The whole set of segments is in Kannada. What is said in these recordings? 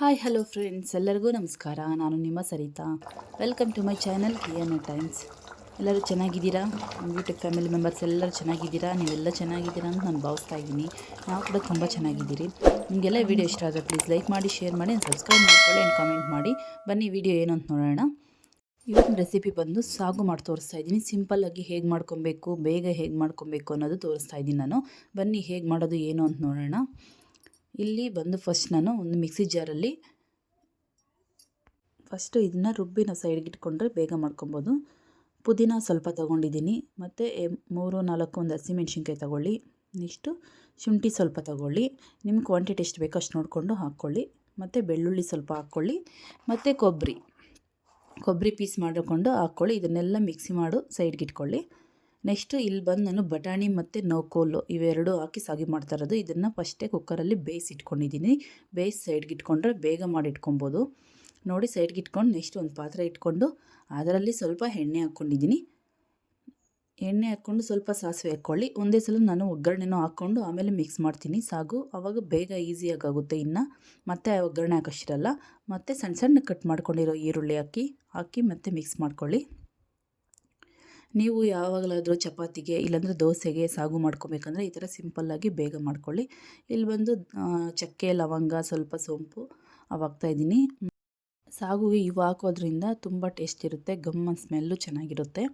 ಹಾಯ್ ಹಲೋ ಫ್ರೆಂಡ್ಸ್ ಎಲ್ಲರಿಗೂ ನಮಸ್ಕಾರ. ನಾನು ನಿಮ್ಮ Saritha. Welcome to my channel Kiyan times ಎಲ್ಲರೂ ಚೆನ್ನಾಗಿದ್ದೀರಾ? ಯೂಟ್ಯೂಬ್ ಫ್ಯಾಮಿಲಿ ಮೆಂಬರ್ಸ್ ಎಲ್ಲರೂ ಚೆನ್ನಾಗಿದ್ದೀರಾ? ನೀವೆಲ್ಲ ಚೆನ್ನಾಗಿದ್ದೀರಾ ಅಂತ ನಾನು ಭಾವಿಸ್ತಾ ಇದ್ದೀನಿ. ನಾವು ಕೂಡ ತುಂಬ ಚೆನ್ನಾಗಿದ್ದೀರಿ. ನಿಮಗೆಲ್ಲ ವಿಡಿಯೋ ಇಷ್ಟ ಆದರೆ ಪ್ಲೀಸ್ ಲೈಕ್ ಮಾಡಿ ಶೇರ್ ಮಾಡಿ ಸಬ್ಸ್ಕ್ರೈಬ್ ಮಾಡ್ಕೊಳ್ಳಿ ಆ್ಯಂಡ್ ಕಾಮೆಂಟ್ ಮಾಡಿ. ಬನ್ನಿ ವಿಡಿಯೋ ಏನು ಅಂತ ನೋಡೋಣ. ಇವತ್ತಿನ ರೆಸಿಪಿ ಬಂದು ಸಾಗು ಮಾಡಿ ತೋರಿಸ್ತಾ ಇದ್ದೀನಿ. ಸಿಂಪಲ್ಲಾಗಿ ಹೇಗೆ ಮಾಡ್ಕೊಬೇಕು, ಬೇಗ ಹೇಗೆ ಮಾಡ್ಕೊಬೇಕು ಅನ್ನೋದು ತೋರಿಸ್ತಾ ಇದ್ದೀನಿ ನಾನು. ಬನ್ನಿ, ಹೇಗೆ ಮಾಡೋದು, ಏನು ಅಂತ ನೋಡೋಣ. ಇಲ್ಲಿ ಬಂದು ಫಸ್ಟ್ ನಾನು ಒಂದು ಮಿಕ್ಸಿ ಜಾರಲ್ಲಿ ಫಸ್ಟು ಇದನ್ನು ರುಬ್ಬಿನ ಸೈಡ್ಗೆ ಇಟ್ಕೊಂಡ್ರೆ ಬೇಗ ಮಾಡ್ಕೊಬೋದು. ಪುದೀನ ಸ್ವಲ್ಪ ತೊಗೊಂಡಿದ್ದೀನಿ. ಮತ್ತು ಮೂರು, ನಾಲ್ಕು ಒಂದು ಹಸಿಮೆಣ್ಸಿನ್ಕಾಯಿ ತಗೊಳ್ಳಿ. ನೆಕ್ಸ್ಟು ಶುಂಠಿ ಸ್ವಲ್ಪ ತೊಗೊಳ್ಳಿ. ನಿಮ್ಮ ಕ್ವಾಂಟಿಟಿ ಎಷ್ಟು ಬೇಕೋ ಅಷ್ಟು ನೋಡಿಕೊಂಡು ಹಾಕ್ಕೊಳ್ಳಿ. ಮತ್ತು ಬೆಳ್ಳುಳ್ಳಿ ಸ್ವಲ್ಪ ಹಾಕ್ಕೊಳ್ಳಿ. ಮತ್ತು ಕೊಬ್ಬರಿ. ಕೊಬ್ಬರಿ ಪೀಸ್ ಮಾಡಿಕೊಂಡು ಹಾಕ್ಕೊಳ್ಳಿ. ಇದನ್ನೆಲ್ಲ ಮಿಕ್ಸಿ ಮಾಡು ಸೈಡ್ಗೆ ಇಟ್ಕೊಳ್ಳಿ. ನೆಕ್ಸ್ಟು ಇಲ್ಲಿ ಬಂದು ನಾನು ಬಟಾಣಿ ಮತ್ತು ನೋಕೋಲು ಇವೆರಡು ಹಾಕಿ ಸಾಗಿ ಮಾಡ್ತಾ ಇರೋದು. ಇದನ್ನು ಫಸ್ಟೇ ಕುಕ್ಕರಲ್ಲಿ ಬೇಯಿಸಿಟ್ಕೊಂಡಿದ್ದೀನಿ ಬೇಯಿಸಿ ಸೈಡ್ಗೆ ಇಟ್ಕೊಂಡ್ರೆ ಬೇಗ ಮಾಡಿಟ್ಕೊಬೋದು ನೋಡಿ ಸೈಡ್ಗೆ ಇಟ್ಕೊಂಡು ನೆಕ್ಸ್ಟ್ ಒಂದು ಪಾತ್ರೆ ಇಟ್ಕೊಂಡು ಅದರಲ್ಲಿ ಸ್ವಲ್ಪ ಎಣ್ಣೆ ಹಾಕ್ಕೊಂಡಿದ್ದೀನಿ. ಎಣ್ಣೆ ಹಾಕ್ಕೊಂಡು ಸ್ವಲ್ಪ ಸಾಸಿವೆ ಹಾಕ್ಕೊಳ್ಳಿ ಒಂದೇ ಸಲ ನಾನು ಒಗ್ಗರಣೆನೂ ಹಾಕ್ಕೊಂಡು ಆಮೇಲೆ ಮಿಕ್ಸ್ ಮಾಡ್ತೀನಿ. ಸಾಗು ಆವಾಗ ಬೇಗ ಈಸಿಯಾಗುತ್ತೆ ಇನ್ನು. ಮತ್ತೆ ಒಗ್ಗರಣೆ ಹಾಕೋಷ್ಟಿರಲ್ಲ. ಮತ್ತು ಸಣ್ಣ ಸಣ್ಣ ಕಟ್ ಮಾಡ್ಕೊಂಡಿರೋ ಈರುಳ್ಳಿ ಹಾಕಿ ಹಾಕಿ ಮತ್ತೆ ಮಿಕ್ಸ್ ಮಾಡ್ಕೊಳ್ಳಿ. ನೀವು ಯಾವಾಗಲಾದರೂ ಚಪಾತಿಗೆ ಇಲ್ಲಾಂದರೆ ದೋಸೆಗೆ ಸಾಗು ಮಾಡ್ಕೊಬೇಕಂದ್ರೆ ಈ ಥರ ಸಿಂಪಲ್ಲಾಗಿ ಬೇಗ ಮಾಡ್ಕೊಳ್ಳಿ. ಇಲ್ಲಿ ಬಂದು ಚಕ್ಕೆ, ಲವಂಗ ಸ್ವಲ್ಪ ಸೋಂಪು ಹಾಕ್ತಾಯಿದ್ದೀನಿ ಸಾಗುಗೆ ಇವು ಹಾಕೋದ್ರಿಂದ ತುಂಬ ಟೇಸ್ಟ್ ಇರುತ್ತೆ ಗಮ್ಮ ಸ್ಮೆಲ್ಲು ಚೆನ್ನಾಗಿರುತ್ತೆ.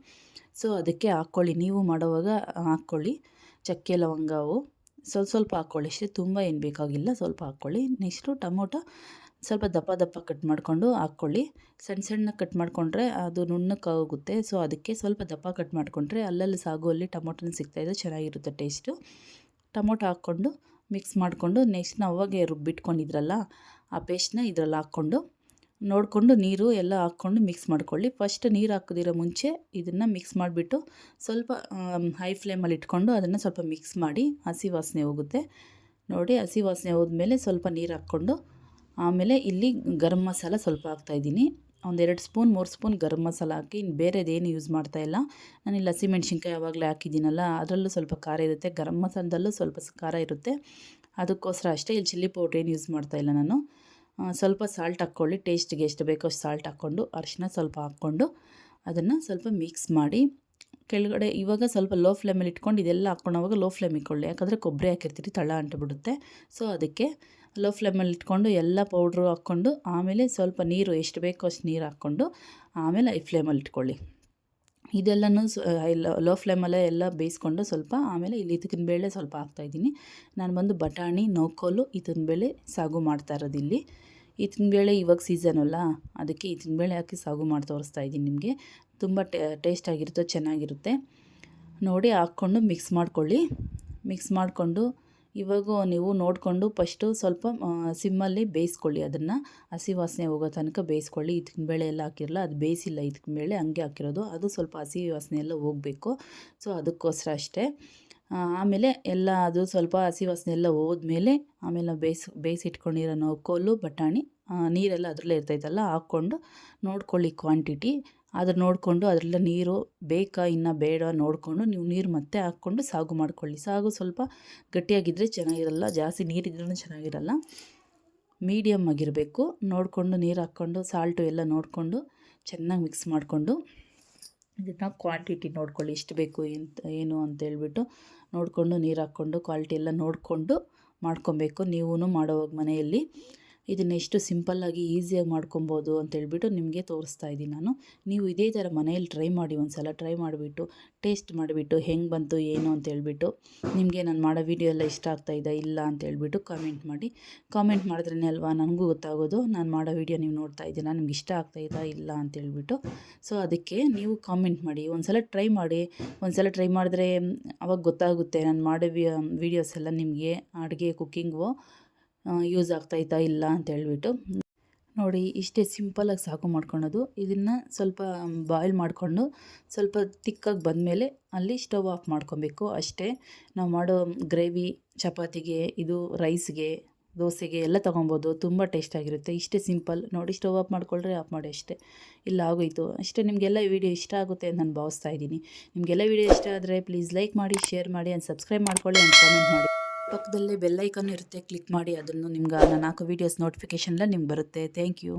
ಸೊ ಅದಕ್ಕೆ ಹಾಕ್ಕೊಳ್ಳಿ, ನೀವು ಮಾಡೋವಾಗ ಹಾಕ್ಕೊಳ್ಳಿ. ಚಕ್ಕೆ, ಲವಂಗವು. ಸ್ವಲ್ಪ ಸ್ವಲ್ಪ ಹಾಕ್ಕೊಳ್ಳಿ. ಇಷ್ಟೇ ತುಂಬ ಏನು ಬೇಕಾಗಿಲ್ಲ ಸ್ವಲ್ಪ ಹಾಕ್ಕೊಳ್ಳಿ. ನೆಕ್ಸ್ಟು ಟೊಮೊಟೊ ಸ್ವಲ್ಪ ದಪ್ಪ ದಪ್ಪ ಕಟ್ ಮಾಡಿಕೊಂಡು ಹಾಕ್ಕೊಳ್ಳಿ. ಸಣ್ಣ ಸಣ್ಣ ಕಟ್ ಮಾಡಿಕೊಂಡ್ರೆ ಅದು ನುಣ್ಣಕ್ಕಾಗುತ್ತೆ ಸೊ, ಅದಕ್ಕೆ ಸ್ವಲ್ಪ ದಪ್ಪ ಕಟ್ ಮಾಡಿಕೊಂಡ್ರೆ ಅಲ್ಲಲ್ಲಿ ಸಾಗುವಲ್ಲಿ ಟೊಮೊಟೊನ ಸಿಗ್ತಾಯಿದೆ ಚೆನ್ನಾಗಿರುತ್ತೆ ಟೇಸ್ಟು. ಟೊಮೊಟೊ ಹಾಕ್ಕೊಂಡು ಮಿಕ್ಸ್ ಮಾಡಿಕೊಂಡು ನೆಕ್ಸ್ಟ್ ನಾವು ಅವಾಗೆ ರುಬ್ಬಿಟ್ಕೊಂಡಿದ್ರಲ್ಲ, ಆ ಪೇಸ್ಟ್ನ ಇದರಲ್ಲಿ ಹಾಕ್ಕೊಂಡು ನೋಡಿಕೊಂಡು ನೀರು ಎಲ್ಲ ಹಾಕ್ಕೊಂಡು ಮಿಕ್ಸ್ ಮಾಡ್ಕೊಳ್ಳಿ. ಫಸ್ಟ್ ನೀರು ಹಾಕೋದಿರೋ ಮುಂಚೆ ಇದನ್ನು ಮಿಕ್ಸ್ ಮಾಡಿಬಿಟ್ಟು ಸ್ವಲ್ಪ ಹೈ ಫ್ಲೇಮಲ್ಲಿ ಇಟ್ಕೊಂಡು ಅದನ್ನು ಸ್ವಲ್ಪ ಮಿಕ್ಸ್ ಮಾಡಿ ಹಸಿ ವಾಸನೆ ಹೋಗುತ್ತೆ. ನೋಡಿ ಹಸಿ ವಾಸನೆ ಹೋದ್ಮೇಲೆ ಸ್ವಲ್ಪ ನೀರು ಹಾಕ್ಕೊಂಡು ಆಮೇಲೆ ಇಲ್ಲಿ ಗರಂ ಮಸಾಲ ಸ್ವಲ್ಪ ಹಾಕ್ತಾಯಿದ್ದೀನಿ ಒಂದೆರಡು ಸ್ಪೂನ್, ಮೂರು ಸ್ಪೂನ್ ಗರಂ ಮಸಾಲ ಹಾಕಿ ಇನ್ನು ಬೇರೆದೇನು ಯೂಸ್ ಮಾಡ್ತಾಯಿಲ್ಲ ನಾನು ಇಲ್ಲಿ ಹಸಿಮೆಣ್ಸಿನ್ಕಾಯಿ ಯಾವಾಗಲೇ ಹಾಕಿದ್ದೀನಲ್ಲ, ಅದರಲ್ಲೂ ಸ್ವಲ್ಪ ಖಾರ ಇರುತ್ತೆ. ಗರಂ ಮಸಾಲದಲ್ಲೂ ಸ್ವಲ್ಪ ಖಾರ ಇರುತ್ತೆ. ಅದಕ್ಕೋಸ್ಕರ ಅಷ್ಟೇ, ಇಲ್ಲಿ ಚಿಲ್ಲಿ ಪೌಡ್ರ್ ಏನು ಯೂಸ್ ಮಾಡ್ತಾಯಿಲ್ಲ ನಾನು. ಸ್ವಲ್ಪ ಸಾಲ್ಟ್ ಹಾಕ್ಕೊಳ್ಳಿ. ಟೇಸ್ಟ್ಗೆ ಎಷ್ಟು ಬೇಕೋ ಅಷ್ಟು ಸಾಲ್ಟ್ ಹಾಕ್ಕೊಂಡು, ಅರಿಶಿನ ಸ್ವಲ್ಪ ಹಾಕ್ಕೊಂಡು ಅದನ್ನು ಸ್ವಲ್ಪ ಮಿಕ್ಸ್ ಮಾಡಿ ಕೆಳಗಡೆ ಇವಾಗ ಸ್ವಲ್ಪ ಲೋ ಫ್ಲೇಮಲ್ಲಿ ಇಟ್ಕೊಂಡು ಇದೆಲ್ಲ ಹಾಕ್ಕೊಂಡವಾಗ ಲೋ ಫ್ಲೇಮ್ ಇಟ್ಕೊಳ್ಳಿ. ಯಾಕಂದರೆ ಕೊಬ್ಬರಿ ಹಾಕಿರ್ತೀರಿ ತಳ ಅಂಟುಬಿಡುತ್ತೆ. ಸೊ ಅದಕ್ಕೆ ಲೋ ಫ್ಲೇಮಲ್ಲಿ ಇಟ್ಕೊಂಡು ಎಲ್ಲ ಪೌಡ್ರು ಹಾಕ್ಕೊಂಡು ಆಮೇಲೆ ಸ್ವಲ್ಪ ನೀರು, ಎಷ್ಟು ಬೇಕೋ ಅಷ್ಟು ನೀರು ಹಾಕ್ಕೊಂಡು ಆಮೇಲೆ ಐ ಫ್ಲೇಮಲ್ಲಿ ಇಟ್ಕೊಳ್ಳಿ. ಇದೆಲ್ಲನೂ ಲೋ ಫ್ಲೇಮಲ್ಲೇ ಎಲ್ಲ ಬೇಯಿಸ್ಕೊಂಡು ಸ್ವಲ್ಪ ಆಮೇಲೆ ಇಲ್ಲಿ ಇದಕ್ಕಿನ ಬೇಳೆ ಸ್ವಲ್ಪ ಹಾಕ್ತಾಯಿದ್ದೀನಿ ನಾನು ಬಂದು ಬಟಾಣಿ ನೋಕೋಲು ಇದನ್ನ ಬೇಳೆ ಸಾಗು ಮಾಡ್ತಾ ಇರೋದು ಇಲ್ಲಿ. ಇದನ್ನ ಬೇಳೆ ಇವಾಗ ಸೀಸನ್ ಅಲ್ಲ, ಅದಕ್ಕೆ ಇದನ್ನ ಬೇಳೆ ಹಾಕಿ ಸಾಗು ಮಾಡಿ ತೋರಿಸ್ತಾ ಇದ್ದೀನಿ ನಿಮಗೆ. ತುಂಬ ಟೇಸ್ಟಾಗಿರುತ್ತೆ ಚೆನ್ನಾಗಿರುತ್ತೆ. ನೋಡಿ ಹಾಕ್ಕೊಂಡು ಮಿಕ್ಸ್ ಮಾಡ್ಕೊಳ್ಳಿ. ಮಿಕ್ಸ್ ಮಾಡಿಕೊಂಡು ಇವಾಗ ನೀವು ನೋಡಿಕೊಂಡು ಫಸ್ಟು ಸ್ವಲ್ಪ ಸಿಮ್ಮಲ್ಲಿ ಬೇಯಿಸ್ಕೊಳ್ಳಿ ಅದನ್ನು. ಹಸಿ ವಾಸನೆ ಹೋಗೋ ತನಕ ಬೇಯಿಸ್ಕೊಳ್ಳಿ. ಇದಕ್ಕಿನ ಬೇಳೆ ಎಲ್ಲ ಹಾಕಿರಲ್ಲ, ಅದು ಬೇಯಿಸಿಲ್ಲ ಇದಕ್ಕಿನ ಬೇಳೆ ಹಂಗೆ ಹಾಕಿರೋದು. ಅದು ಸ್ವಲ್ಪ ಹಸಿ ವಾಸನೆ ಎಲ್ಲ ಹೋಗಬೇಕು. ಸೊ, ಅದಕ್ಕೋಸ್ಕರ ಅಷ್ಟೇ. ಆಮೇಲೆ ಎಲ್ಲ ಅದು ಸ್ವಲ್ಪ ಹಸಿ ವಾಸನೆ ಎಲ್ಲ ಹೋದ್ಮೇಲೆ ಆಮೇಲೆ ನಾವು ಬೇಯಿಸಿ, ಬೇಯಿಸಿಟ್ಕೊಂಡಿರೋ ನಾವು ಕೋಲು ಬಟಾಣಿ ನೀರೆಲ್ಲ ಅದರಲ್ಲೇ ಇರ್ತೈತಲ್ಲ, ಹಾಕ್ಕೊಂಡು ನೋಡ್ಕೊಳ್ಳಿ ಕ್ವಾಂಟಿಟಿ. ಅದ್ರ ನೋಡಿಕೊಂಡು ಅದರಲ್ಲ ನೀರು ಬೇಕಾ ಇನ್ನು ಬೇಡ ನೋಡಿಕೊಂಡು ನೀವು ನೀರು ಮತ್ತೆ ಹಾಕ್ಕೊಂಡು ಸಾಗು ಮಾಡ್ಕೊಳ್ಳಿ. ಸಾಗು ಸ್ವಲ್ಪ ಗಟ್ಟಿಯಾಗಿದ್ದರೆ ಚೆನ್ನಾಗಿರಲ್ಲ, ಜಾಸ್ತಿ ನೀರಿದ್ರೂ ಚೆನ್ನಾಗಿರಲ್ಲ. ಮೀಡಿಯಮ್ ಆಗಿರಬೇಕು. ನೋಡಿಕೊಂಡು ನೀರು ಹಾಕ್ಕೊಂಡು, ಸಾಲ್ಟು ಎಲ್ಲ ನೋಡಿಕೊಂಡು ಚೆನ್ನಾಗಿ ಮಿಕ್ಸ್ ಮಾಡಿಕೊಂಡು ಇದನ್ನು ಕ್ವಾಂಟಿಟಿ ನೋಡ್ಕೊಳ್ಳಿ, ಎಷ್ಟು ಬೇಕು ಎಂತ, ಏನು ಅಂತ ಹೇಳ್ಬಿಟ್ಟು ನೋಡಿಕೊಂಡು ನೀರು ಹಾಕ್ಕೊಂಡು ಕ್ವಾಲಿಟಿ ಎಲ್ಲ ನೋಡಿಕೊಂಡು ಮಾಡ್ಕೊಬೇಕು. ನೀವೂ ಮಾಡೋವಾಗ ಮನೆಯಲ್ಲಿ ಇದನ್ನು ಎಷ್ಟು ಸಿಂಪಲ್ಲಾಗಿ ಈಸಿಯಾಗಿ ಮಾಡ್ಕೊಬೋದು ಅಂತೇಳ್ಬಿಟ್ಟು ನಿಮಗೆ ತೋರಿಸ್ತಾ ಇದ್ದೀನಿ ನಾನು. ನೀವು ಇದೇ ಥರ ಮನೆಯಲ್ಲಿ ಟ್ರೈ ಮಾಡಿ ಒಂದು ಸಲ ಟ್ರೈ ಮಾಡಿಬಿಟ್ಟು, ಟೇಸ್ಟ್ ಮಾಡಿಬಿಟ್ಟು ಹೆಂಗೆ ಬಂತು, ಏನು ಅಂತೇಳ್ಬಿಟ್ಟು ನಿಮಗೆ ನಾನು ಮಾಡೋ ವೀಡಿಯೋ ಎಲ್ಲ ಇಷ್ಟ ಆಗ್ತಾಯಿದೆ ಇಲ್ಲ ಅಂತೇಳ್ಬಿಟ್ಟು ಕಾಮೆಂಟ್ ಮಾಡಿ. ಕಾಮೆಂಟ್ ಮಾಡಿದ್ರೇ ಅಲ್ವಾ, ನನಗೂ ಗೊತ್ತಾಗೋದು. ನಾನು ಮಾಡೋ ವೀಡಿಯೋ ನೀವು ನೋಡ್ತಾ ಇದ್ದೀರಾ, ನಿಮ್ಗೆ ಇಷ್ಟ ಆಗ್ತಾಯಿದಾ ಇಲ್ಲ ಅಂತೇಳ್ಬಿಟ್ಟು ಸೊ ಅದಕ್ಕೆ ನೀವು ಕಾಮೆಂಟ್ ಮಾಡಿ. ಒಂದು ಸಲ ಟ್ರೈ ಮಾಡಿ. ಒಂದು ಸಲ ಟ್ರೈ ಮಾಡಿದ್ರೆ, ಅವಾಗ ಗೊತ್ತಾಗುತ್ತೆ, ನಾನು ಮಾಡೋ ವಿಡಿಯೋಸ್ ಎಲ್ಲ ನಿಮಗೆ ಅಡುಗೆ ಕುಕ್ಕಿಂಗು ಯೂಸ್ ಆಗ್ತಾಯಿತ್ತಾ ಇಲ್ಲ ಅಂತ ಹೇಳ್ಬಿಟ್ಟು. ನೋಡಿ, ಇಷ್ಟೇ ಸಿಂಪಲಾಗಿ ಸಾಕು ಮಾಡ್ಕೊಳೋದು. ಇದನ್ನು ಸ್ವಲ್ಪ ಬಾಯ್ಲ್ ಮಾಡಿಕೊಂಡು ಸ್ವಲ್ಪ ತಿಕ್ಕಾಗಿ ಬಂದಮೇಲೆ ಅಲ್ಲಿ ಸ್ಟವ್ ಆಫ್ ಮಾಡ್ಕೊಬೇಕು. ಅಷ್ಟೇ ನಾವು ಮಾಡೋ ಗ್ರೇವಿ ಚಪಾತಿಗೆ, ಇದು ರೈಸ್ಗೆ ದೋಸೆಗೆ ಎಲ್ಲ ತೊಗೊಬೋದು. ತುಂಬ ಟೇಸ್ಟಾಗಿರುತ್ತೆ ಇಷ್ಟೇ ಸಿಂಪಲ್ ನೋಡಿ ಸ್ಟವ್ ಆಫ್ ಮಾಡ್ಕೊಳ್ರೆ ಆಫ್ ಮಾಡಿ ಅಷ್ಟೇ. ಇಲ್ಲ, ಆಗೋಯಿತು. ಅಷ್ಟೇ, ನಿಮಗೆಲ್ಲ ವೀಡಿಯೋ ಇಷ್ಟ ಆಗುತ್ತೆ ಅಂತ ನಾನು ಭಾವಿಸ್ತಾ ಇದ್ದೀನಿ. ನಿಮಗೆಲ್ಲ ವೀಡಿಯೋ ಇಷ್ಟ ಆದರೆ ಪ್ಲೀಸ್ ಲೈಕ್ ಮಾಡಿ ಶೇರ್ ಮಾಡಿ ಆ್ಯಂಡ್ ಸಬ್ಸ್ಕ್ರೈಬ್ ಮಾಡ್ಕೊಳ್ಳಿ ಆ್ಯಂಡ್ ಕಾಮೆಂಟ್ ಮಾಡಿ. ಪಕ್ಕದಲ್ಲೇ ಬೆಲ್ ಐಕಾನ್ ಇರುತ್ತೆ ಕ್ಲಿಕ್ ಮಾಡಿ, ಅದನ್ನು ನಿಮ್ಗೆ ನಾನು ಹಾಕೋ ವೀಡಿಯೋಸ್ ಎಲ್ಲ ನಿಮ್ಗೆ ಬರುತ್ತೆ. Thank you